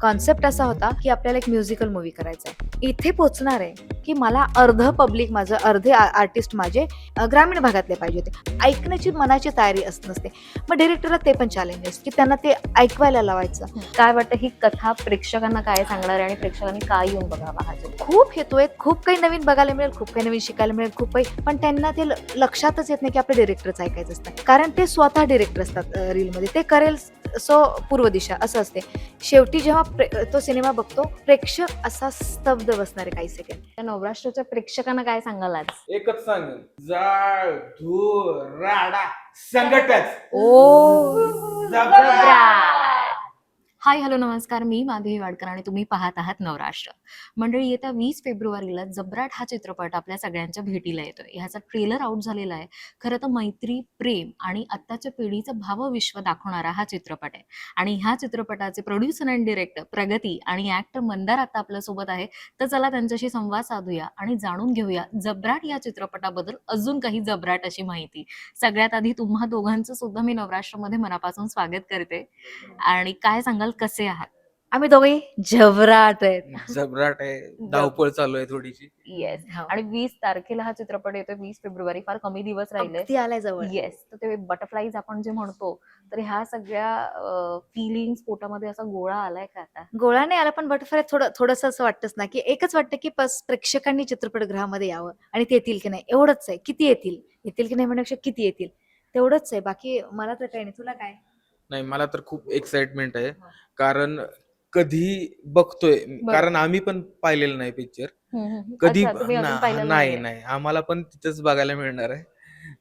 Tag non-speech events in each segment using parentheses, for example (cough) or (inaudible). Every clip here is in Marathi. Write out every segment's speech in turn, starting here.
कॉन्सेप्ट असा होता की आपल्याला एक म्युझिकल मूवी करायचा आहे. इथे पोचणार आहे की मला अर्ध पब्लिक माझं अर्धे आर्टिस्ट माझे ग्रामीण भागातले पाहिजे होते. ऐकण्याची मनाची तयारी असत नसते. मग डिरेक्टरला ते पण चॅलेंजेस की त्यांना ते ऐकवायला लावायचं. काय वाटतं ही कथा प्रेक्षकांना काय सांगणार आहे आणि प्रेक्षकांनी काय येऊन बघावा हा? खूप हेतू आहेत. खूप काही नवीन बघायला मिळेल खूप काही नवीन शिकायला मिळेल खूप काही. पण त्यांना ते लक्षातच येत नाही की आपले डिरेक्टरच ऐकायचं असतं. कारण ते स्वतः डिरेक्टर असतात रीलमध्ये ते करेल सो पूर्व दिशा असं असते. शेवटी जेव्हा प्रे- तो सिनेमा बघतो प्रेक्षक असा स्तब्ध बसणार आहे काही सेकंड त्या नवराष्ट्राच्या प्रेक्षकांना काय सांगाल आज एकच सांग जाळ धूर राडा संकटच. हाय हॅलो नमस्कार. मी माधवी वाडकर आणि तुम्ही पाहत आहात नवराष्ट्र. मंडळी येत्या वीस फेब्रुवारीला जबराट हा चित्रपट आपल्या सगळ्यांच्या भेटीला येतोय. ह्याचा ट्रेलर आउट झालेला आहे. खरं तर मैत्री प्रेम आणि आत्ताच्या पिढीचं भावविश्व दाखवणारा हा चित्रपट आहे. आणि ह्या चित्रपटाचे प्रोड्युसर अँड डिरेक्टर प्रगती आणि ऍक्टर मंदार आता आपल्यासोबत आहे. तर चला त्यांच्याशी संवाद साधूया आणि जाणून घेऊया जबराट या चित्रपटाबद्दल अजून काही जबराट अशी माहिती. सगळ्यात आधी तुम्हा दोघांचं सुद्धा मी नवराष्ट्रमध्ये मनापासून स्वागत करते. आणि काय सांगाल? कसे आहात? आम्ही दोघे झबराट आहेत. जबराट आहे. धावपळ चालू आहे थोडीशी. येस हो. आणि वीस तारखेला हा चित्रपट येतोय. वीस फेब्रुवारी. फार कमी दिवस राहिले. आलाय जवळ येस तर ते बटरफ्लाईज आपण जे म्हणतो तर ह्या सगळ्या फिलिंग्स पोटामध्ये असा गोळा आलाय का आता? गोळा नाही आला पण बटरफ्लाय थोडं थोडंसं असं वाटतंच ना की एकच वाटतं की बस प्रेक्षकांनी चित्रपटगृहामध्ये यावं. आणि ते येतील की नाही? एवढंच आहे. किती येतील? येतील की नाही? म्हणण्यापेक्षा किती येतील? तेवढंच आहे. बाकी मला तर काही नाही. तुला काय? नाही मला तर खूप एक्साइटमेंट आहे. कारण कधी बघतोय कारण आम्ही पण पाहिलेलं नाही पिक्चर कधी अच्छा, तुम्ही अजून ना- पाहिलेलं नाही नाहीये. नाही. आम्हाला पण तिथंच बघायला मिळणार आहे.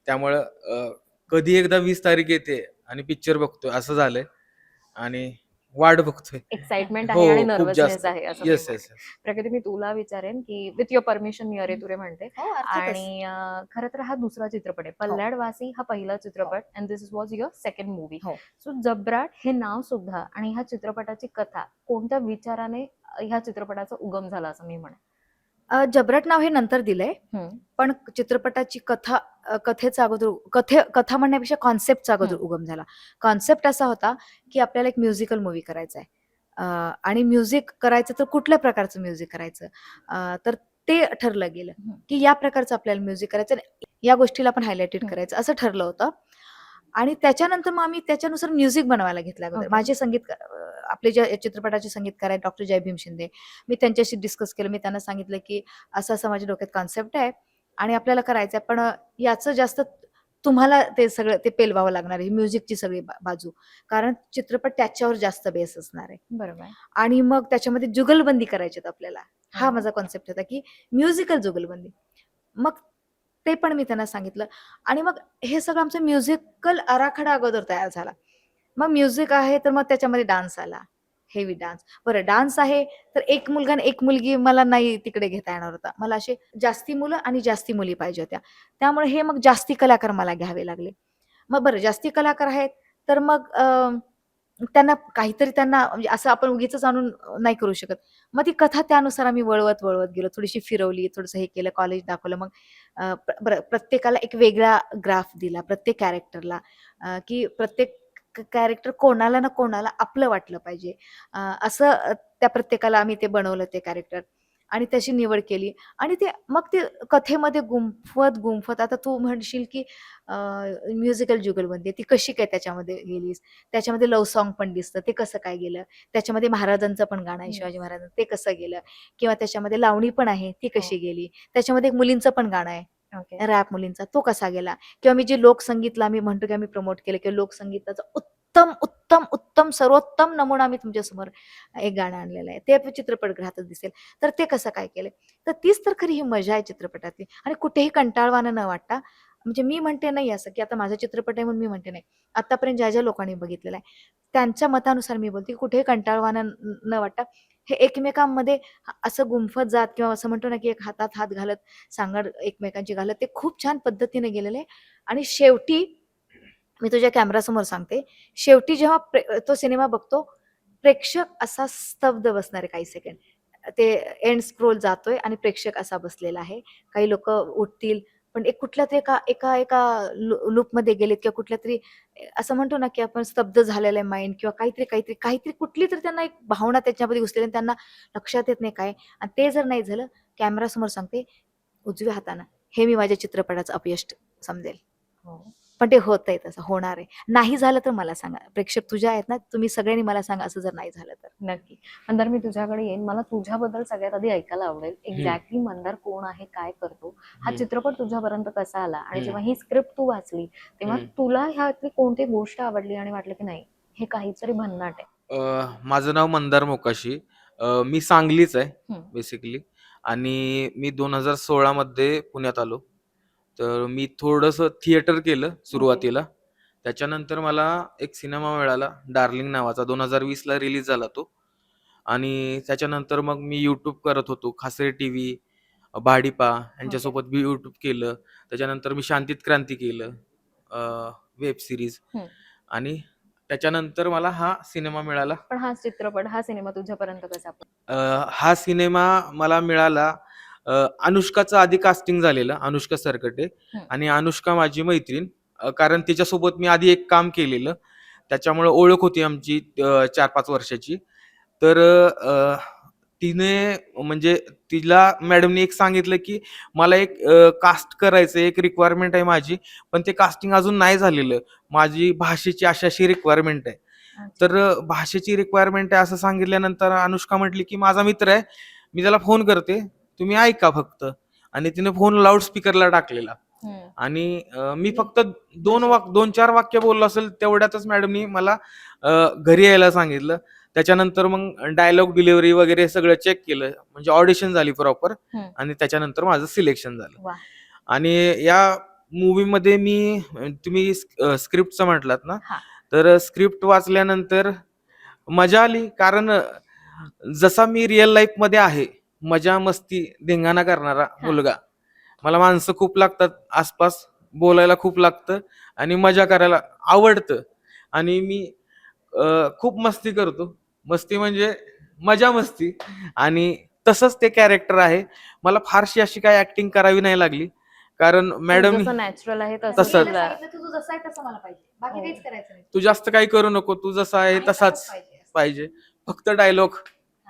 त्यामुळं अं, कधी एकदा वीस तारीख येते आणि पिक्चर बघतोय असं झालंय. आणि वाट बघतोय. एक्साइटमेंट हो आहे आणि नर्वसनेस आहे असं येस. येस प्रगती मी तुला विचारेन की विथ युअर परमिशन मी अरे तुरे म्हणते. हो आणि खरं तर हा दुसरा चित्रपट आहे. पल्ल्याड वासी हा पहिला चित्रपट and this was your second movie हो. सो जबराट हे नाव सुद्धा आणि ह्या चित्रपटाची कथा कोणत्या विचाराने ह्या चित्रपटाचा उगम झाला असं मी म्हणेन. अ, जबरट नाव हे नंतर दिलंय. पण चित्रपटाची कथा अ, कथेचा अगोदर कथे कथा म्हणण्यापेक्षा कॉन्सेप्टचा अगोदर. उगम झाला कॉन्सेप्ट असा होता की आपल्याला एक म्युझिकल मूवी करायचा आहे अ, आणि म्युझिक करायचं तर कुठल्या प्रकारचं म्युझिक करायचं अ, तर ते ठरलं गेलं. की या प्रकारचं आपल्याला म्युझिक करायचं आणि या गोष्टीला पण हायलाइटेड. करायचं असं ठरलं होतं आणि त्याच्यानंतर मग आम्ही त्याच्यानुसार म्युझिक बनवायला घेतलं अगोदर. Okay. माझे संगीत आपले जे चित्रपटाचे संगीतकार आहेत डॉक्टर जय भीम शिंदे मी त्यांच्याशी डिस्कस केलं. मी त्यांना सांगितलं की असं असं माझ्या डोक्यात कॉन्सेप्ट आहे आणि आपल्याला करायचं आहे. पण याचं जास्त तुम्हाला ते सगळं ते पेलवावं लागणार आहे. म्युझिकची सगळी बाजू. कारण चित्रपट त्याच्यावर जास्त बेस असणार आहे. बरोबर. आणि मग त्याच्यामध्ये जुगलबंदी करायची आपल्याला. हा हम्म. माझा कॉन्सेप्ट होता की म्युझिकल जुगलबंदी. मग ते पण मी त्यांना सांगितलं. आणि मग हे सगळं आमचं म्युझिकल आराखडा अगोदर तयार झाला. मग म्युझिक आहे तर मग त्याच्यामध्ये डान्स आला. हेवी डान्स बरं डान्स आहे तर एक मुलगा आणि एक मुलगी मला नाही तिकडे घेता येणार होता. मला असे जास्ती मुलं आणि जास्ती मुली पाहिजे होत्या. त्यामुळे हे मग जास्ती कलाकार मला घ्यावे लागले. मग बरं जास्ती कलाकार आहेत तर मग त्यांना काहीतरी त्यांना म्हणजे असं आपण उगीच आणून नाही करू शकत. मग ती कथा त्यानुसार आम्ही वळवत वळवत गेलो. थोडीशी फिरवली थोडंसं हे केलं कॉलेज दाखवलं. मग प्र- प्रत्येकाला एक वेगळा ग्राफ दिला प्रत्येक कॅरेक्टरला की प्रत्येक कॅरेक्टर कोणाला ना कोणाला आपलं वाटलं पाहिजे. असं त्या प्रत्येकाला आम्ही ते बनवलं ते कॅरेक्टर आणि त्याची निवड केली आणि ते मग ते कथेमध्ये गुंफवत गुंफत आता तू म्हणशील की म्युझिकल जुगलबंदी ती कशी काय त्याच्यामध्ये गेलीस त्याच्यामध्ये लव सॉन्ग पण दिसतं ते कसं काय गेलं त्याच्यामध्ये महाराजांचं पण गाणं आहे. शिवाजी महाराजांचं ते कसं गेलं किंवा त्याच्यामध्ये लावणी पण आहे ती कशी हो. गेली त्याच्यामध्ये एक मुलींचं पण गाणं आहे Okay. रॅप मुलींचा तो कसा गेला किंवा मी जे लोकसंगीतला आम्ही म्हणतो की आम्ही प्रमोट केलं किंवा लोकसंगीताचा उत्तम उत्तम उत्तम सर्वोत्तम नमुना आम्ही तुमच्यासमोर एक गाणं आणलेलं आहे. ते चित्रपटगृहातच दिसेल. तर ते कसं काय केलं तर तीच तर खरी ही मजा आहे चित्रपटातली. आणि कुठेही कंटाळवाणं न वाटता म्हणजे मी म्हणते नाही असं की आता माझा चित्रपट आहे म्हणून मी म्हणते नाही. आतापर्यंत ज्या ज्या लोकांनी बघितलेला आहे त्यांच्या मतानुसार मी बोलते की कुठेही कंटाळवाणं न वाटता हे एकमेकांमध्ये असं गुंफत जात किंवा असं म्हणतो ना की एक हातात हात घालत सांगड एकमेकांची घालत ते खूप छान पद्धतीने गेलेले आहे. आणि शेवटी मी तुझ्या कॅमेरासमोर सांगते. शेवटी जेव्हा प्रे- तो सिनेमा बघतो प्रेक्षक असा स्तब्ध बसणार आहे काही सेकंड ते एंड स्क्रोल जातोय आणि प्रेक्षक असा बसलेला आहे. काही लोक उठतील पण एक कुठल्या तरी एका एका एका लूपमध्ये गेलेत किंवा कुठल्या तरी असं म्हणतो ना की आपण स्तब्ध झालेलं आहे माइंड किंवा काहीतरी काहीतरी काहीतरी कुठली तरी त्यांना एक भावना त्याच्यामध्ये घुसलेली आणि त्यांना लक्षात येत नाही काय. आणि ते जर नाही झालं कॅमेरासमोर सांगते उजव्या हातानं हे मी माझ्या चित्रपटाचं अपयश समजेल. हो. पण ते होत आहे तसं होणार आहे. नाही झालं तर मला सांगा. प्रेक्षक तुझ्या आहेत ना तुम्ही सगळ्यांनी मला सांगा असं जर नाही झालं तर. नक्की. मंदार मी तुझ्याकडे येईन मला तुझ्याबद्दल सगळ्यात आधी ऐकायला आवडेल एक्झॅक्टली मंदार कोण आहे काय करतो हा. चित्रपट तुझ्यापर्यंत कसा आला? आणि. जेव्हा ही स्क्रिप्ट तू वाचली तेव्हा. तुला ह्यातली कोणती गोष्ट आवडली आणि वाटलं की नाही हे काहीतरी भन्नाट आहे? माझं नाव मंदार मोकाशी. मी सांगलीच आहे. बेसिकली. आणि मी दोन हजार सोळामध्ये पुण्यात आलो. तर मी थोडंसं थिएटर केलं सुरुवातीला. त्याच्यानंतर मला एक सिनेमा मिळाला डार्लिंग नावाचा. दोन हजार वीसला रिलीज झाला तो. आणि त्याच्यानंतर मग मी यूट्यूब करत होतो खासरे टी व्ही भाडीपा यांच्यासोबत मी यूट्यूब केलं. त्याच्यानंतर मी शांतीत क्रांती केलं वेब सिरीज. हम्म. आणि त्याच्यानंतर मला हा सिनेमा मिळाला. पण हा चित्रपट हा सिनेमा तुझ्यापर्यंत कसा अ, हा सिनेमा मला मिळाला अनुष्काचं आधी कास्टिंग झालेलं अनुष्का सरकटे. आणि अनुष्का माझी मैत्रीण. कारण तिच्यासोबत मी आधी एक काम केलेलं. त्याच्यामुळे ओळख होती आमची चार पाच वर्षाची. तर तिने म्हणजे तिला मॅडमने एक सांगितलं की मला एक कास्ट करायचं एक रिक्वायरमेंट आहे माझी पण ते कास्टिंग अजून नाही झालेलं. माझी भाषेची अशी अशी रिक्वायरमेंट आहे. तर भाषेची रिक्वायरमेंट आहे असं सांगितल्यानंतर अनुष्का म्हटली की माझा मित्र आहे मी त्याला फोन करते. तुम्ही ऐका फक्त आणि तिने फोन लाऊडस्पीकरला टाकलेला. आणि मी फक्त दोन वाक दोन चार वाक्य बोललो असेल तेवढ्यातच मॅडमनी मला घरी यायला सांगितलं त्याच्यानंतर मग डायलॉग डिलिव्हरी वगैरे सगळं चेक केलं म्हणजे ऑडिशन झाली प्रॉपर. आणि त्याच्यानंतर माझं सिलेक्शन झालं. आणि या मूवीमध्ये मी तुम्ही स्क्रिप्टचं म्हटलात ना. तर स्क्रिप्ट वाचल्यानंतर मजा आली कारण जसा मी रिअल लाईफमध्ये आहे मजा मस्ती धिंगाणा करणारा मुलगा. मला माणसं खूप लागतात आसपास बोलायला खूप लागतं आणि मजा करायला आवडतं. आणि मी अ, खूप मस्ती करतो. मस्ती म्हणजे मजा मस्ती. आणि तसंच ते कॅरेक्टर आहे. मला फारशी अशी काय ऍक्टिंग करावी नाही लागली. कारण मॅडम जसं नॅचरल आहे तसंच. तसं मी तुला- सांगितलं, तू जसा आहे तसं मला पाहिजे. बाकी हो. काहीच करायचं नाही. तू जास्त काही करू नको. तू जसा आहे आणि तसाच पाहिजे. पाहिजे. फक्त डायलॉग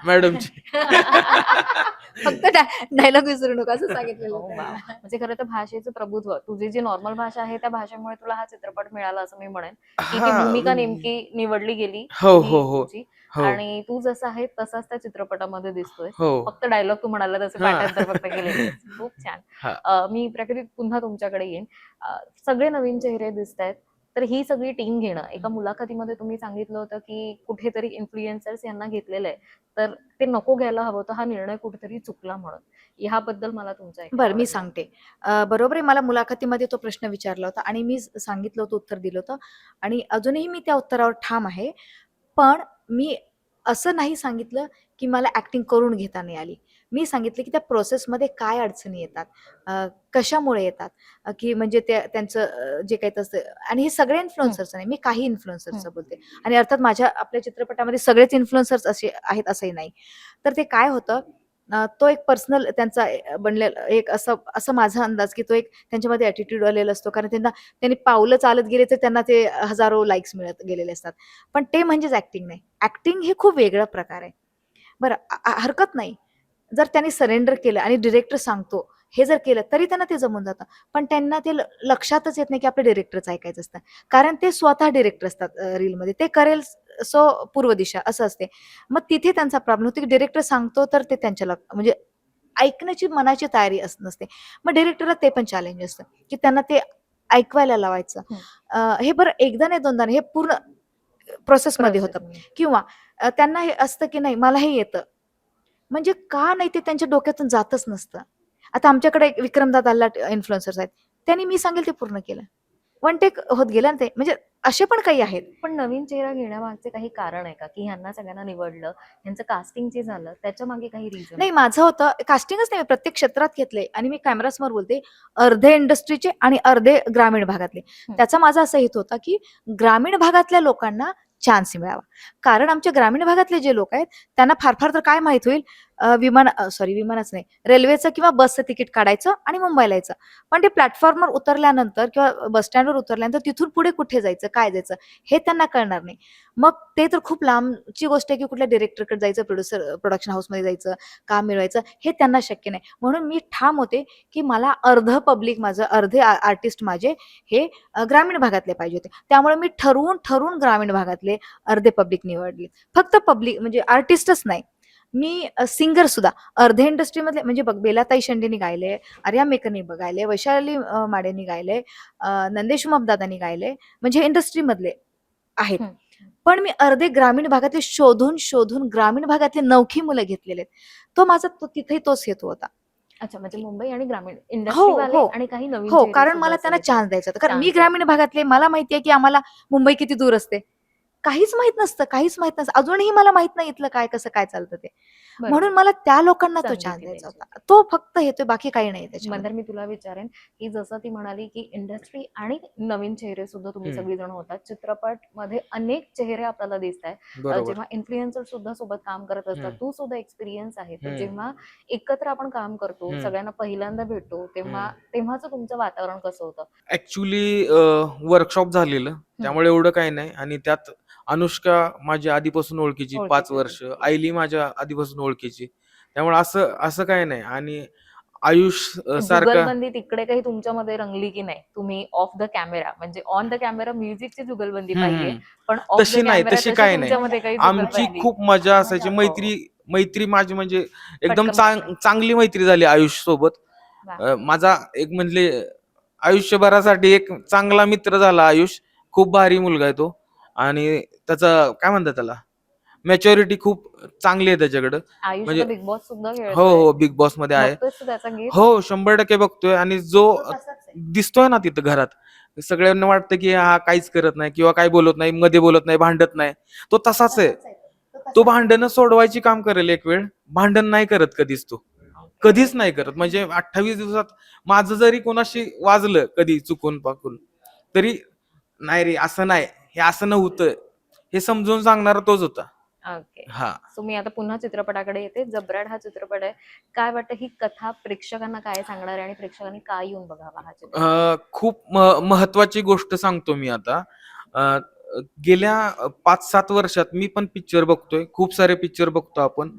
मॅडमची. (laughs) फक्त डायलॉग विसरू नका असं सांगितलेलं हो. होतं. म्हणजे खरं तर भाषेचं प्रभुत्व तुझी जी नॉर्मल भाषा आहे त्या भाषेमुळे तुला हा चित्रपट मिळाला असं मी म्हणेन. की ती हा, भूमिका नेमकी निवडली गेली हो ती हो हो. तुझी. हो. आणि तू जसा आहे तसाच त्या चित्रपटामध्ये दिसतोय. हो. फक्त डायलॉग तू म्हणाला तसे हा. पाठांतर फक्त केलेले (laughs) खूप छान. हा. अं, मी प्रकृती पुन्हा तुमच्याकडे येईन. अं, सगळे नवीन चेहरे दिसत आहेत तर ही सगळी टीम घेणं. एका मुलाखतीमध्ये तुम्ही सांगितलं होतं की कुठेतरी इन्फ्लुएन्सर्स यांना घेतलेलं आहे तर ते नको घ्यायला हवं होतं हा निर्णय कुठेतरी चुकला म्हणून. ह्याबद्दल मला तुमचं बरं मी. सांगते. बरोबर आहे मला मुलाखतीमध्ये तो प्रश्न विचारला होता आणि मी सांगितलं होतं उत्तर दिलं होतं. आणि अजूनही मी त्या उत्तरावर ठाम आहे. पण मी असं नाही सांगितलं की मला ऍक्टिंग करून घेता नाही आली. मी सांगितलं की त्या प्रोसेसमध्ये काय अडचणी येतात? कशामुळे येतात? की म्हणजे त्या त्यांचं जे काही तसं आणि हे सगळे इन्फ्लुएन्सर्स नाही मी काही इन्फ्लुएन्सर्सचं बोलते. आणि अर्थात माझ्या आपल्या चित्रपटामध्ये सगळेच इन्फ्लुएन्सर्स असे आहेत असंही नाही. तर ते काय होतं? तो एक पर्सनल त्यांचा बनलेला एक असं असं माझा अंदाज की तो एक त्यांच्यामध्ये ॲटिट्यूड आलेला असतो. कारण त्यांना त्यांनी पावलं चालत गेले तर त्यांना ते हजारो लाईक्स मिळत गेलेले असतात. पण ते म्हणजेच ॲक्टिंग नाही. ॲक्टिंग हे खूप वेगळा प्रकार आहे. बरं हरकत नाही. जर त्यांनी सरेंडर केलं आणि डिरेक्टर सांगतो हे जर केलं तरी त्यांना ते जमून जातं. पण त्यांना ते लक्षातच येत नाही की आपल्या डिरेक्टरच ऐकायचं असतं. कारण ते स्वतः डिरेक्टर असतात रीलमध्ये ते करेल सो पूर्व दिशा असं असते. मग तिथे त्यांचा प्रॉब्लेम होतो की डिरेक्टर सांगतो तर ते त्यांच्या म्हणजे ऐकण्याची मनाची तयारी अस नसते. मग डिरेक्टरला ते पण चॅलेंज असतं की त्यांना ते ऐकवायला लावायचं. हं. बरं एकदा नाही दोनदा नाही हे पूर्ण प्रोसेसमध्ये होतं. किंवा त्यांना हे असतं की नाही मला हे येतं. म्हणजे का नाही ते त्यांच्या डोक्यातून जातच नसतं. आता आमच्याकडे एक विक्रमदादा अल्लाट इन्फ्लुएन्सर्स आहेत. त्यांनी मी सांगेल ते पूर्ण केलं. वन टेक होत गेलं ते. म्हणजे असे पण काही आहेत. पण नवीन चेहरा घेण्यामागचे काही कारण आहे का? की ह्यांना सगळ्यांना निवडलं ह्यांचं कास्टिंग जे झालं त्याच्यामागे काही रिझन नाही माझं होतं कास्टिंगच नाही मी प्रत्येक क्षेत्रात घेतलंय. आणि मी कॅमेरासमोर बोलते अर्धे इंडस्ट्रीचे आणि अर्धे ग्रामीण भागातले. त्याचा माझा असा हेतू होता की ग्रामीण भागातल्या लोकांना चान्स मिळावा. कारण आमच्या ग्रामीण भागातले जे लोक आहेत त्यांना फार फार तर काय माहीत होईल? विमान सॉरी विमानाचं नाही. रेल्वेचं किंवा बसचं तिकीट काढायचं आणि मुंबईला यायचं. पण ते प्लॅटफॉर्मवर उतरल्यानंतर किंवा बस स्टँडवर उतरल्यानंतर तिथून पुढे कुठे जायचं काय जायचं हे त्यांना कळणार नाही. मग ते तर खूप लांबची गोष्ट आहे की कुठल्या डिरेक्टरकडे जायचं प्रोड्युसर प्रोडक्शन हाऊसमध्ये जायचं काम मिळवायचं हे त्यांना शक्य नाही. म्हणून मी ठाम होते की मला अर्ध पब्लिक माझं अर्धे आर्टिस्ट माझे हे ग्रामीण भागातले पाहिजे होते. त्यामुळे मी ठरवून ठरवून ग्रामीण भागातले अर्धे पब्लिक निवडले. फक्त पब्लिक म्हणजे आर्टिस्टच नाही. मी सिंगर सुद्धा अर्धे इंडस्ट्रीमधले म्हणजे बघ बेलाताई शेंडेनी गायले आर्या मेकरनी गायले वैशाली माडेनी गायले नंदेश दादानी गायले म्हणजे इंडस्ट्रीमधले आहेत हं. पण मी अर्धे ग्रामीण भागातले शोधून शोधून ग्रामीण भागातले नवखी मुलं घेतलेले आहेत तो माझा तो तिथेही तोच हेतू होता अच्छा म्हणजे मुंबई आणि ग्रामीण इंडस्ट्री वाले हो. आणि काही नवीन हो कारण मला त्यांना. चान्स द्यायचा होता कारण मी. ग्रामीण भागातले मला माहिती आहे की आम्हाला मुंबई किती दूर असते काहीच माहीत नसतं काहीच माहीत नसतं अजूनही मला माहीत नाही इथलं काय कसं काय चालतं ते. म्हणून मला त्या लोकांना तो चान्स ती द्यायचा. होता तो फक्त येतोय बाकी काही नाही त्याच्यामध्ये मंदार मी तुला विचारेन की जसं ती म्हणाली की इंडस्ट्री आणि नवीन चेहरे सुद्धा तुम्ही. सगळीजण होतात चित्रपटमध्ये अनेक चेहरे आपल्याला दिसत आहेत जेव्हा इन्फ्लुएन्सर सुद्धा सोबत काम करत असतात. तू सुद्धा एक्सपिरियन्स आहे. जेव्हा एकत्र आपण काम करतो. सगळ्यांना पहिल्यांदा भेटतो तेव्हा. तेव्हाच तुमचं वातावरण कसं होतं ऍक्च्युली वर्कशॉप झालेलं त्यामुळे एवढं काही नाही आणि त्यात अनुष्का माझ्या आधीपासून ओळखीची पाच. वर्ष आईली माझ्या आधीपासून ओळखीची त्यामुळे असं असं काही नाही आणि आयुष अ, सारखा जुगलबंदी तिकडे काही तुमच्यामध्ये रंगली की नाही तुम्ही ऑफ द कॅमेरा म्हणजे ऑन द कॅमेरा म्युझिकची जुगलबंदी पाहिजे हम्म. पण off the तशी नाही, camera तशी काही नाही. तुमच्यामध्ये काही आमची जुगलबंदी? खूप मजा असायची हो. मैत्री मैत्री माझी म्हणजे एकदम पटकन चांग पटकन. चांगली मैत्री झाली आयुष सोबत वा. अ, माझा एक म्हणजे आयुष्यभरासाठी एक चांगला मित्र झाला आयुष खूप भारी मुलगा आहे तो आणि त्याचा काय म्हणतात त्याला? मॅच्युरिटी खूप चांगली आहे त्याच्याकडं. म्हणजे- बिग बॉस सुद्धा हो. हो बिग बॉसमध्ये आहे. हो शंभर टक्के बघतोय आणि जो. दिसतोय ना तिथं घरात सगळ्यांना वाटतं की हा काहीच करत नाही किंवा काय बोलत नाही मध्ये बोलत नाही भांडत नाही. तो तसाच आहे. तो. भांडणं सोडवायची काम करेल एक वेळ भांडण नाही करत कधीच तो. कधीच नाही करत. म्हणजे अठ्ठावीस दिवसात माझं जरी कोणाशी वाजलं कधी चुकून पाकून तरी नाही रे असं नाही. हे असं नव्हतं हे समजून सांगणारा तोच होता. ओके हा. सो मी आता पुन्हा चित्रपटाकडे येते. जबराट हा चित्रपट आहे. काय वाटतं ही कथा प्रेक्षकांना काय सांगणार आहे आणि प्रेक्षकांनी काय येऊन बघावा हा चित्रपट? अ, खूप म- महत्वाची गोष्ट सांगतो मी आता. अ, गेल्या पाच सात वर्षात मी पण पिक्चर बघतोय. खूप सारे पिक्चर बघतो आपण.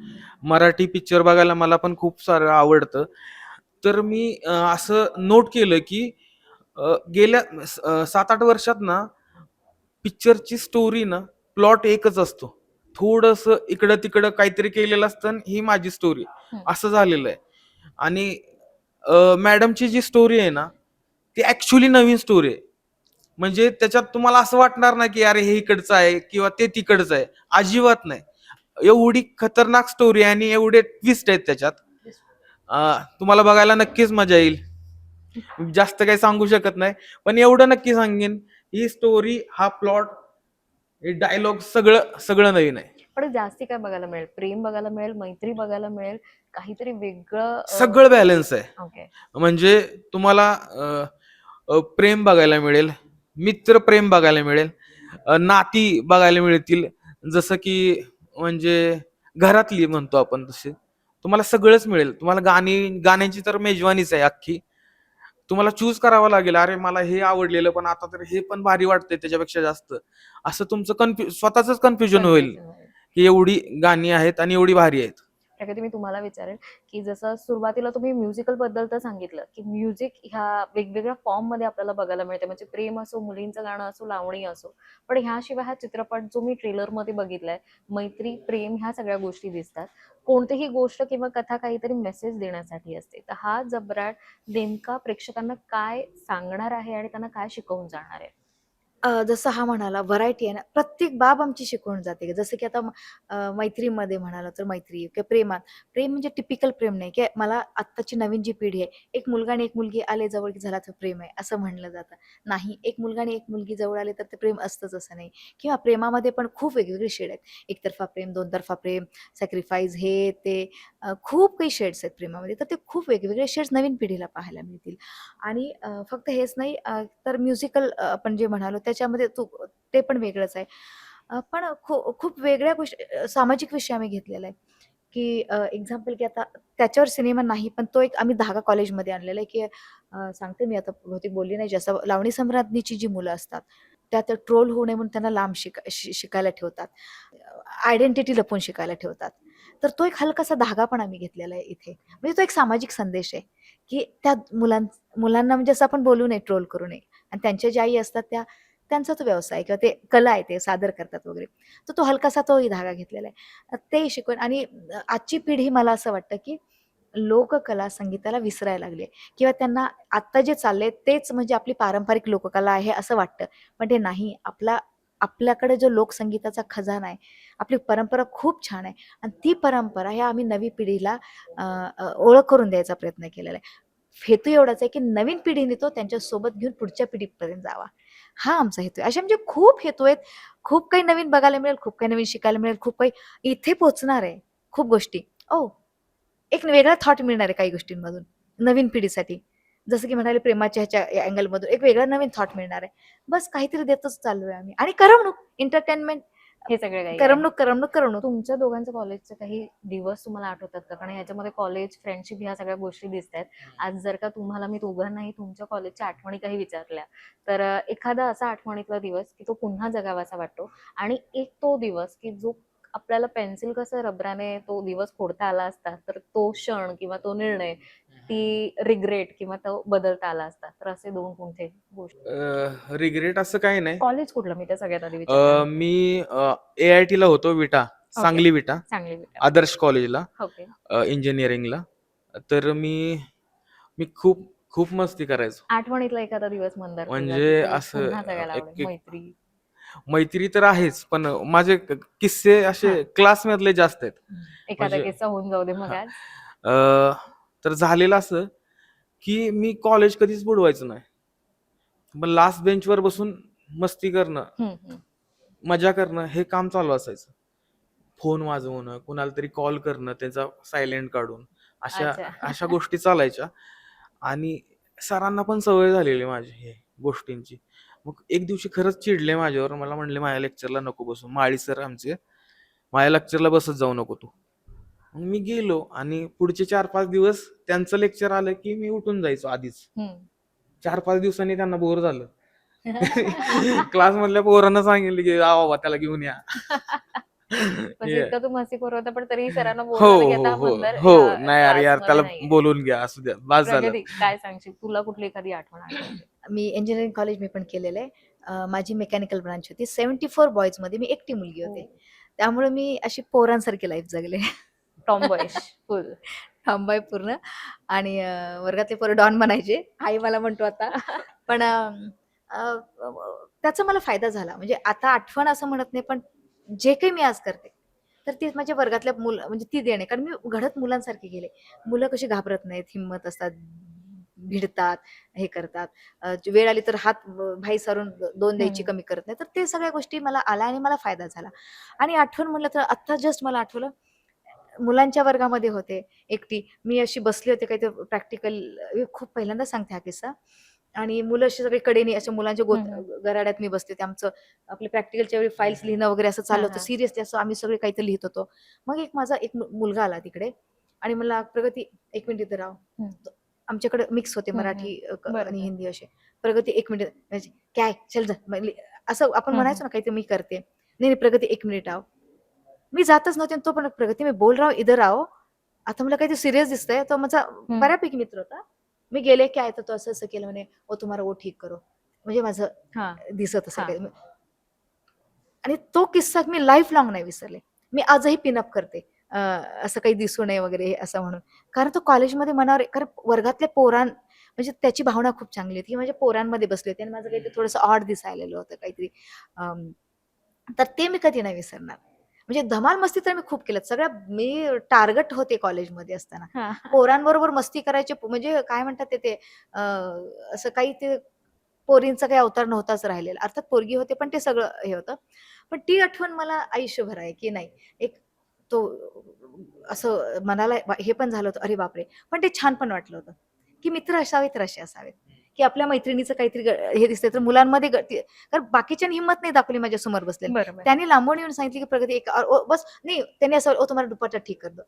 मराठी पिक्चर बघायला मला पण खूप सारं आवडतं. तर मी अ, असं नोट केलं की अ, गेल्या स- अ, सात आठ वर्षात ना पिक्चरची स्टोरी ना प्लॉट एकच असतो. थोडस इकडं तिकडं काहीतरी केलेलं असतं ही माझी स्टोरी. असं झालेलं आहे. आणि मॅडमची जी स्टोरी आहे ना ती ऍक्च्युली नवीन स्टोरी आहे. म्हणजे त्याच्यात तुम्हाला असं वाटणार नाही की अरे हे इकडचं आहे किंवा ते तिकडचं आहे. अजिबात नाही. एवढी खतरनाक स्टोरी आहे आणि एवढे ट्विस्ट आहेत त्याच्यात. तुम्हाला बघायला नक्कीच मजा येईल. जास्त काही सांगू शकत नाही. पण एवढं नक्की सांगेन. ही स्टोरी हा प्लॉट हे डायलॉग सगळं सगळं नवीन आहे. पण जास्ती काय बघायला मिळेल? प्रेम बघायला मिळेल? मैत्री बघायला मिळेल? काहीतरी वेगळं सगळं बॅलन्स आहे. ओके म्हणजे तुम्हाला अ, अ, प्रेम बघायला मिळेल मित्र प्रेम बघायला मिळेल अ, नाती बघायला मिळतील. जसं की म्हणजे घरातली म्हणतो आपण तसे तुम्हाला सगळंच मिळेल. तुम्हाला गाणी गाण्यांची तर मेजवानीच आहे अख्खी. तुम्हाला चूज करावं लागेल. अरे मला हे आवडलेलं पण आता तर हे पण भारी वाटतंय त्याच्यापेक्षा जास्त. असं तुमचं कन्फ्यु स्वतःच कन्फ्युजन होईल. की एवढी गाणी आहेत आणि एवढी भारी आहेत. प्रगती मी तुम्हाला विचारेल की जसं सुरुवातीला तुम्ही म्युझिकलबद्दल तर सांगितलं की म्युझिक ह्या वेगवेगळ्या फॉर्ममध्ये आपल्याला बघायला मिळते. म्हणजे प्रेम असो मुलींचं गाणं असो लावणी असो. पण ह्याशिवाय हा चित्रपट जो मी ट्रेलरमध्ये बघितलाय मैत्री प्रेम ह्या सगळ्या गोष्टी दिसतात. कोणतीही गोष्ट किंवा कथा काहीतरी मेसेज देण्यासाठी असते. तर हा जबराट नेमका प्रेक्षकांना काय सांगणार आहे आणि त्यांना काय शिकवून जाणार आहे? अ, जसं हा म्हणाला व्हरायटी आहे ना प्रत्येक बाब आमची शिकवून जाते. जसं की आता अ, मैत्रीमध्ये म्हणाला तर मैत्री किंवा प्रेमात. प्रेम म्हणजे टिपिकल प्रेम नाही की मला आत्ताची नवीन जी पिढी आहे एक मुलगा आणि एक मुलगी आले जवळ की झाला तर प्रेम आहे असं म्हणलं जातं. नाही एक मुलगा आणि एक मुलगी जवळ आले तर ते प्रेम असतंच असं नाही. किंवा प्रेमामध्ये पण खूप वेगवेगळे शेड आहेत. एकतर्फा प्रेम दोनतर्फा प्रेम सॅक्रिफाईस हे ते अ, खूप काही शेड्स आहेत प्रेमामध्ये. तर ते खूप वेगवेगळे शेड्स नवीन पिढीला पाहायला मिळतील. आणि अ, फक्त हेच नाही अ, तर म्युझिकल आपण जे म्हणालो त्याच्यामध्ये तू ते पण वेगळंच आहे. पण खूप वेगळ्या गोष्टी सामाजिक विषय आम्ही घेतलेला आहे. की एक्झाम्पल की आता त्याच्यावर सिनेमा नाही पण तो एक आम्ही धागा कॉलेजमध्ये आणलेला आहे की सांगते मी आता बहुतेक बोलली नाही जसं लावणी सम्राज्ञीची जी मुलं असतात त्यात ट्रोल होऊ नये म्हणून त्यांना लांब शिक शिकायला ठेवतात. आयडेंटिटी लपून शिकायला ठेवतात. तर तो एक हलकासा धागा पण आम्ही घेतलेला आहे इथे. म्हणजे तो एक सामाजिक संदेश आहे की त्या मुलां मुलांना म्हणजे असं आपण बोलू नये ट्रोल करू नये. आणि त्यांच्या ज्या आई असतात त्या त्यांचा तो व्यवसाय किंवा ते कला आहे ते सादर करतात वगैरे. तर तो हलकासा तोही धागा घेतलेला आहे. ते शिकवण आणि आजची पिढी मला असं वाटतं की लोककला संगीताला विसरायला लागली आहे. किंवा त्यांना आत्ता जे चाललंय तेच म्हणजे आपली पारंपरिक लोककला आहे असं वाटतं. पण ते नाही. आपला आपल्याकडे जो लोकसंगीताचा खजाना आहे आपली परंपरा खूप छान आहे. आणि ती परंपरा ह्या आम्ही नवी पिढीला ओळख करून द्यायचा प्रयत्न केलेला आहे. हेतू एवढाच आहे की नवीन पिढीने तो त्यांच्यासोबत घेऊन पुढच्या पिढीपर्यंत जावा. हा आमचा हेतू आहे. असे म्हणजे खूप हेतू आहेत. खूप काही नवीन बघायला मिळेल खूप काही नवीन शिकायला मिळेल खूप काही इथे पोचणार आहे. खूप गोष्टी. ओ एक वेगळा थॉट मिळणार आहे काही गोष्टींमधून नवीन पिढीसाठी. जसं की म्हणाले प्रेमाच्या ह्याच्या अँगलमधून एक वेगळा नवीन थॉट मिळणार आहे. बस काहीतरी देतच चालू आहे आम्ही. आणि करमणूक एंटरटेनमेंट हे सगळे काही. करमणूक करमणूक करमणूक. तुमच्या दोघांच्या कॉलेजचे काही दिवस तुम्हाला आठवतात का? कारण ह्याच्यामध्ये कॉलेज फ्रेंडशिप ह्या सगळ्या गोष्टी दिसत आहेत आज जर का तुम्हाला मी दोघांनाही तुमच्या कॉलेजच्या आठवणी काही विचारल्या तर एखादा असा आठवणीतला दिवस की तो पुन्हा जगावासा वाटतो. आणि एक तो दिवस की जो आपल्याला पेन्सिल कसं रबराने तो दिवस फोडता आला असता तर तो क्षण किंवा तो निर्णय ती रिग्रेट किंवा तो बदलता आला असता. तर असे दोन कोणते गोष्टी? रिग्रेट असं काही नाही. कॉलेज कुठलं? मी त्या सगळ्यात आधी अ, विचारते मी ए आय टी ला होतो विटा. सांगली विटा. चांगली आदर्श कॉलेजला. ओके इंजिनिअरिंगला तर मी मी खूप खूप मस्ती करायचो. आठवणीतला एखादा दिवस मंदार म्हणजे असं, जगायला एक- आवडेल. एक- मैत्री. मैत्री तर आहेच पण माझे क- किस्से असे हा. क्लास मधले जास्त आहेत. एखादा म्हणजे- किस्सा होऊन जाऊ दे मग आज. अ, तर झालेलं असं की मी कॉलेज कधीच बुडवायचं नाही. पण लास्ट बेंचवर बसून मस्ती करणं. मजा करणं हे काम चालू असायचं. फोन वाजवणं कुणाला तरी कॉल करणं त्याचा सायलेंट काढून अशा. अशा गोष्टी चालायच्या. आणि सरांना पण सवय झालेली माझी हे गोष्टींची. मग एक दिवशी खरंच चिडले माझ्यावर. मला म्हणले माझ्या लेक्चरला नको बसू. माळी सर आमचे. माझ्या लेक्चरला बसत जाऊ नको तू. मग मी गेलो आणि पुढचे चार पाच दिवस त्यांचं लेक्चर आलं की मी उठून जायचो आधीच. चार पाच दिवसांनी त्यांना बोर झालं. (laughs) क्लास मधल्या पोरांना सांगितलं की आ बाबा त्याला घेऊन या. (laughs) म्हणजे हे- इतका तू मस्ती होता पण तरी (laughs) सरांना हो हो हो. नाही अरे यार त्याला. बोलून घ्या असू द्या बस झालं. काय सांगशील? तुला कुठली एखादी आठवण? मी इंजिनिअरिंग कॉलेज मी पण केलेलं आहे. माझी मेकॅनिकल ब्रांच होती. सेव्हन्टी फोर बॉईजमध्ये मी एकटी मुलगी होते. त्यामुळे मी अशी पोरांसारखी लाईफ जगले. टॉमबॉयश फुल थांबाय पूर्ण. आणि वर्गातले पोरं डॉन म्हणायचे. आई मला म्हणतो आता. पण त्याचा मला फायदा झाला. म्हणजे आता आठवण असं म्हणत नाही पण जे काही मी आज करते तर ती माझ्या वर्गातल्या मुलं म्हणजे ती देणे. कारण मी घडत मुलांसारखे गेले. मुलं कशी घाबरत नाहीत हिंमत असतात भिडतात हे करतात. वेळ आली तर हात भाई सरून दोन द्यायची. कमी करत नाही. तर ते सगळ्या गोष्टी मला आल्या आणि मला फायदा झाला. आणि आठवण म्हणलं तर आत्ता जस्ट मला आठवलं मुलांच्या वर्गामध्ये होते एकटी. मी अशी बसली होते काही ते प्रॅक्टिकल खूप पहिल्यांदा सांगते हा किस्सा. आणि मुलं अशी सगळी कडेने अशा मुलांच्या गोत. गराड्यात मी बसते होते. आमचं आपले प्रॅक्टिकलच्या वेळी फाईल्स लिहिणं वगैरे असं चाललं होतं. सिरियसली असं आम्ही सगळे काहीतरी लिहित होतो. मग एक माझा एक मुलगा आला तिकडे आणि मला प्रगती एक मिनिट इथं राव हम्म. आमच्याकडे मिक्स होते मराठी आणि. हिंदी असे. प्रगती एक मिनिट. म्हणजे, काय? चल जा. असं आपण म्हणायचो ना काहीतरी मी करते. नाही नाही प्रगती एक मिनिट आव मी जातच नव्हते तो पण प्रगती मी बोल राव इधर आहो आता मला काहीतरी सिरियस दिसतंय. तो माझा बऱ्यापैकी मित्र होता. मी गेले की आहे तर तो असं असं केलं म्हणे ओ तुम्हाला वो ठीक करो. म्हणजे माझं दिसत असं आणि तो किस्सा मी लाईफ लॉंग नाही विसरले. मी आजही पिनअप करते. असं काही दिसू नये वगैरे असं म्हणून. कारण तो कॉलेजमध्ये मनावर कारण वर्गातल्या पोरां म्हणजे त्याची भावना खूप चांगली होती. माझ्या पोरांमध्ये बसले होते आणि माझं काहीतरी थोडंसं ऑड दिसायलेलं होतं काहीतरी. तर ते मी कधी नाही विसरणार. म्हणजे धमाल मस्ती तर मी खूप केलं सगळ्या मी टार्गेट होते कॉलेजमध्ये असताना. पोरांबरोबर मस्ती करायचे म्हणजे काय म्हणतात ते असं काही ते पोरींचा काही अवतार नव्हताच राहिलेला. अर्थात पोरगी होते पण ते सगळं हे होतं. पण ती आठवण मला आयुष्यभर आहे की नाही. एक तो असं मनाला हे पण झालं होतं अरे बापरे. पण ते छान पण वाटलं होतं की मित्र असावे तर असे असावेत. की आपल्या मैत्रिणीचं काहीतरी हे दिसतंय. तर मुलांमध्ये कारण बाकीच्यांनी हिंमत नाही दाखवली माझ्यासमोर बसले त्यांनी लांबून येऊन सांगितलं की प्रगती एक बस नाही त्यांनी असं ओ तुम्हाला दुपट्टा ठीक कर दो.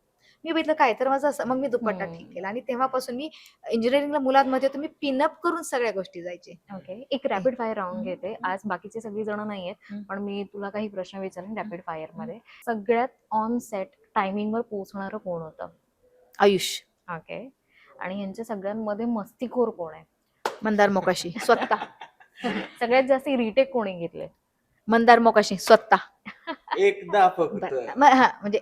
मी बघितलं काय? तर माझं असं मग मी दुपट्टा हम्म. ठीक केला. आणि तेव्हापासून मी इंजिनिअरिंगला मुलांमध्ये होतो मी पिनअप करून सगळ्या गोष्टी जायचे. ओके. एक रॅपिड फायर राऊंड. घेते. आज बाकीचे सगळी जण नाहीयेत. पण मी तुला काही प्रश्न विचारेन रॅपिड फायरमध्ये. सगळ्यात ऑन सेट टायमिंग वर पोहोचणारं कोण होतं? आयुष. ओके. आणि यांच्या सगळ्यांमध्ये मस्तीखोर कोण आहे? मंदार मोकाशी स्वतः. (laughs) सगळ्यात जास्त रिटेक कोणी घेतले मंदार मोकाशी स्वतः. एकदा फक्त. हा म्हणजे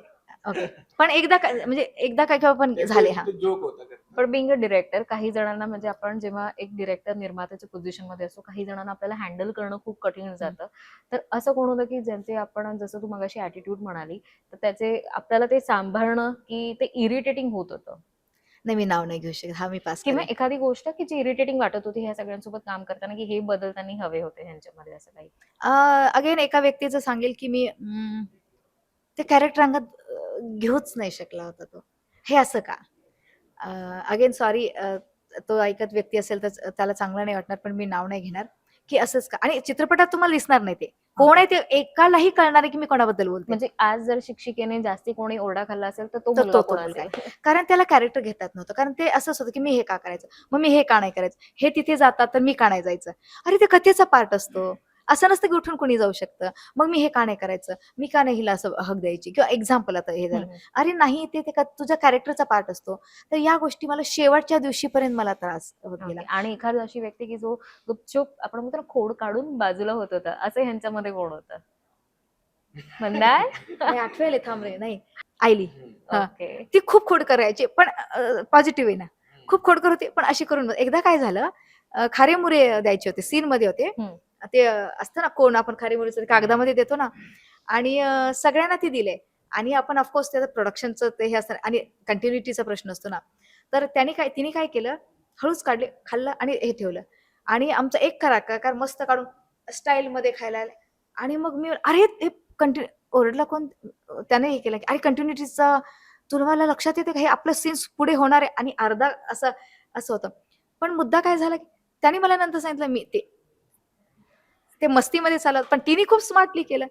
ओके. पण एकदा काय- म्हणजे एकदा काय किंवा पण झाले हा. जोक होता पण बिंग अ डिरेक्टर काही जणांना म्हणजे आपण जेव्हा एक डिरेक्टर निर्मात्याच्या पोझिशनमध्ये असतो काही जणांना आपल्याला हँडल करणं खूप कठीण जातं. तर असं कोण होतं की ज्यांचे आपण जसं तू मगाशी ऍटिट्यूड म्हणाली तर त्याचे आपल्याला ते सांभाळणं की ते इरिटेटिंग होत होतं. नाही मी नाव नाही घेऊ शकत. हा मी पास किंवा एखादी गोष्ट की जी इरिटेटिंग वाटत होती ह्या सगळ्यांसोबत काम करताना की हे बदल त्यांनी हवे होते ह्यांच्यामध्ये असं काही? अगेन एका व्यक्तीचं सांगेल की मी अं, ते कॅरेक्टर अंगात अं, घेऊच नाही शकला होता तो. हे असं का? अगेन सॉरी तो ऐकत व्यक्ती असेल तर त्याला चांगलं नाही वाटणार पण मी नाव नाही घेणार. की असंच का? आणि चित्रपटात तुम्हाला दिसणार नाही ते. कोण आहे ते? एकालाही कळणार आहे की मी कोणाबद्दल बोलते. म्हणजे आज जर शिक्षिकेने जास्ती कोणी ओरडा खाल्ला असेल तर तो तो-? कारण त्याला कॅरेक्टर घेतात नव्हतं. कारण ते असंच होतं की मी हे का करायचं? मग मी हे का नाही करायचं? हे तिथे जातात तर मी का नाही जायचं? अरे ते कथेचा पार्ट असतो. असं नसतं की उठून कोणी जाऊ शकतं. मग मी हे का नाही करायचं? मी का नाही हिला असं हक द्यायची? किंवा एक्झाम्पल आता हे झालं. अरे नाही ते ते का तुझ्या कॅरेक्टरचा पार्ट असतो. तर या गोष्टी मला शेवटच्या दिवशीपर्यंत मला त्रास होत गेला. आणि एखादी अशी व्यक्ती की जो गुपचूप आपण म्हणतो खोड काढून बाजूला होत होता. असं ह्यांच्यामध्ये कोण होतं? मंदार? आठवेल थांब रे. नाही. आयली. ती खूप खोड करायची पण पॉझिटिव्ह आहे ना. खूप खोडकर होती पण अशी करून. एकदा काय झालं खारे मुरे द्यायचे होते सीन मध्ये होते. ते असतं ना कोण आपण खारी मुलीचं कागदामध्ये देतो ना. आणि सगळ्यांना ते दिले. आणि आपण ऑफकोर्स त्याचं प्रोडक्शनचं ते हे असतं. आणि कंटिन्युटीचा प्रश्न असतो ना. तर त्याने काय तिने काय केलं? हळूच काढले खाल्लं आणि हे ठेवलं. आणि आमचा एक खरा कार मस्त काढून स्टाईलमध्ये खायला आले. आणि मग मी अरे हे कंटिन्यू ओरडला कोण? त्याने हे केलं की, अरे कंटिन्युटीचा तुम्हाला लक्षात येते का? हे आपलं सीन्स पुढे होणार आहे. आणि अर्धा असं असं होतं. पण मुद्दा काय झाला की त्याने मला नंतर सांगितलं मी ते ते मस्तीमध्ये चालत पण तिने खूप स्मार्टली केलं.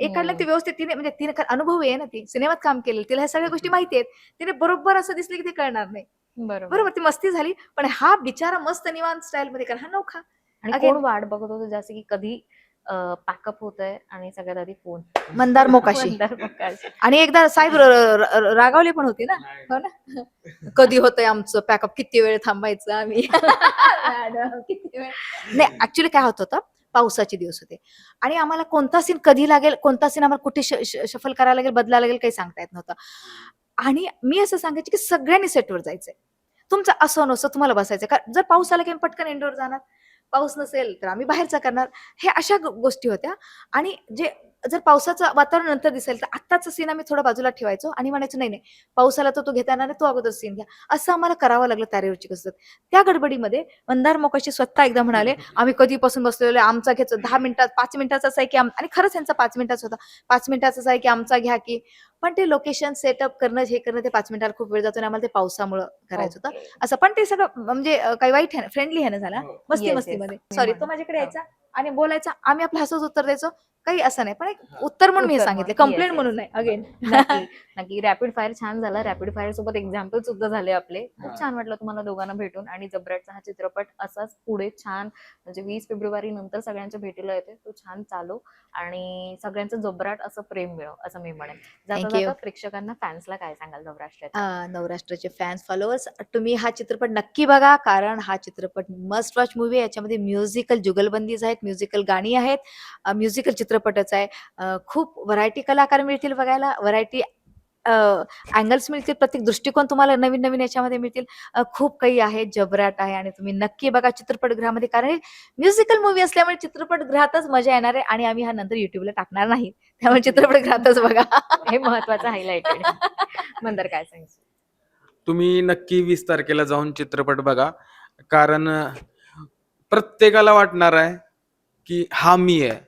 एक काढलं ते व्यवस्थित तिने म्हणजे तिने अनुभव आहे ना ती सिनेमात काम केलेलं तिला ह्या सगळ्या गोष्टी माहिती आहेत. तिने बरोबर असं दिसलं की ते कळणार नाही. बरोबर. बरोबर ती मस्ती झाली पण हा बिचारा मस्त निवांत स्टाईल मध्ये कारण हा नौखा आणि वाट बघत होतं जास्त की कधी पॅकअप होत आहे आणि सगळ्यात आधी फोन मंदार मोकाशी. (laughs) मंदार मोकाशी. आणि एकदा साहेब रागावले पण होते ना. हो ना? (laughs) कधी होतंय आमचं पॅकअप किती वेळ थांबायचं आम्ही? मॅडम, किती वेळ नाही ऍक्च्युली काय होत होतं? पावसाचे दिवस होते. आणि आम्हाला कोणता सीन कधी लागेल कोणता सीन आम्हाला कुठे शफल करायला लागेल बदलायला लागेल काही सांगता येत नव्हतं. आणि मी असं सांगायचे की सगळ्यांनी सेटवर जायचंय. तुमचं असं नसतं तुम्हाला बसायचं कारण जर पाऊस आला की आम्ही पटकन इंडोर जाणार. पाऊस नसेल तर आम्ही बाहेरचा करणार. हे अशा गोष्टी होत्या. आणि जे जर पावसाचं वातावरण नंतर दिसेल तर आत्ताचा सीन आम्ही थोडं बाजूला ठेवायचो आणि म्हणायचो नाही नाही पावसाला तर तो घेता येणार नाही तो अगोदर सीन घ्या. असं आम्हाला करावं लागलं तारेवरची कसरत. त्या गडबडीमध्ये मंदार मोकाशी स्वतः एकदा म्हणाले आम्ही कधीपासून बसलेलो आमचा घ्यायचो दहा मिनिटात पाच मिनिटाचाच आहे की आम- आणि खरंच यांचा पाच मिनिटाचा होता. पाच मिनिटाचाच आहे की आमचा घ्या की पण ते लोकेशन सेटअप करणं हे करणं ते पाच मिनिटाला खूप वेळ जातो आणि आम्हाला ते पावसामुळं करायचं होतं. असं पण ते सगळं म्हणजे काही वाईट आहे फ्रेंडली आहे ना झाला. हो. मस्ती मस्तीमध्ये. सॉरी तो माझ्याकडे. यायचा आणि बोलायचा आम्ही आपलं हसत उत्तर द्यायचो. काही असं नाही पण एक उत्तर म्हणून मी हे सांगितलं. म्हणून. कंप्लेंट म्हणून नाही अगेन नक्की रॅपिड फायर छान झाला. रॅपिड फायर सोबत एक्झाम्पल सुद्धा झाले आपले. खूप. छान वाटलं तुम्हाला दोघांना भेटून. आणि जबराटचा हा चित्रपट असाच पुढे छान म्हणजे वीस फेब्रुवारी नंतर सगळ्यांच्या भेटीला येते तो छान चालो. आणि सगळ्यांचं जबराट असं प्रेम मिळव असं मी म्हणेन. प्रेक्षकांना फॅन्सला काय सांगाल अं, नवराष्ट्राचे फॅन्स फॉलोअर्स तुम्ही हा चित्रपट नक्की बघा कारण हा चित्रपट मस्ट वॉच मूवी आहे. याच्यामध्ये म्युझिकल जुगलबंदीज आहेत म्युझिकल गाणी आहेत म्युझिकल चित्रपटच आहे. खूप व्हरायटी कलाकार मिळतील बघायला. व्हरायटी अँगल्स मिळतील प्रत्येक दृष्टिकोन तुम्हाला नवीन नवीन याच्यामध्ये मिळतील. खूप काही आहे जबराट आहे आणि तुम्ही नक्की बघा चित्रपटगृहामध्ये कारण म्युझिकल मूवी असल्यामुळे चित्रपटगृहातच मजा येणार आहे आणि आम्ही हा नंतर युट्यूबला टाकणार नाही. त्यामुळे चित्रपटगृहातच बघा. हे महत्वाचं हायलाइटेड मंदर काय सांगशील तुम्ही नक्की वीस तारखेला जाऊन चित्रपट बघा. कारण प्रत्येकाला वाटणार आहे की हा मी आहे.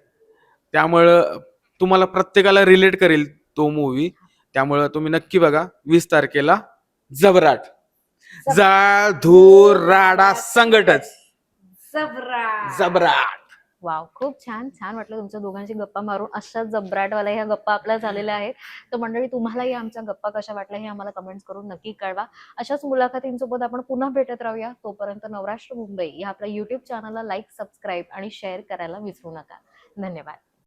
त्यामुळं तुम्हाला प्रत्येकाला रिलेट करेल तो मूवी त्यामुळं तुम्ही नक्की बघा वीस तारखेला जबराट. जाळ धूर राडा संगटच जबरा जबराट. वाव खूप छान छान वाटलं तुमच्या दोघांची गप्पा मारून. अशाच जबराटवाल्या ह्या गप्पा आपल्या झालेल्या आहेत. तर मंडळी तुम्हालाही आमच्या गप्पा कशा वाटल्या हे आम्हाला कमेंट्स करून नक्की कळवा. अशाच मुलाखतींसोबत आपण पुन्हा भेटत राहूया. तोपर्यंत नवराष्ट्र मुंबई या आपल्या युट्यूब चॅनलला लाईक सबस्क्राईब आणि शेअर करायला विसरू नका. धन्यवाद.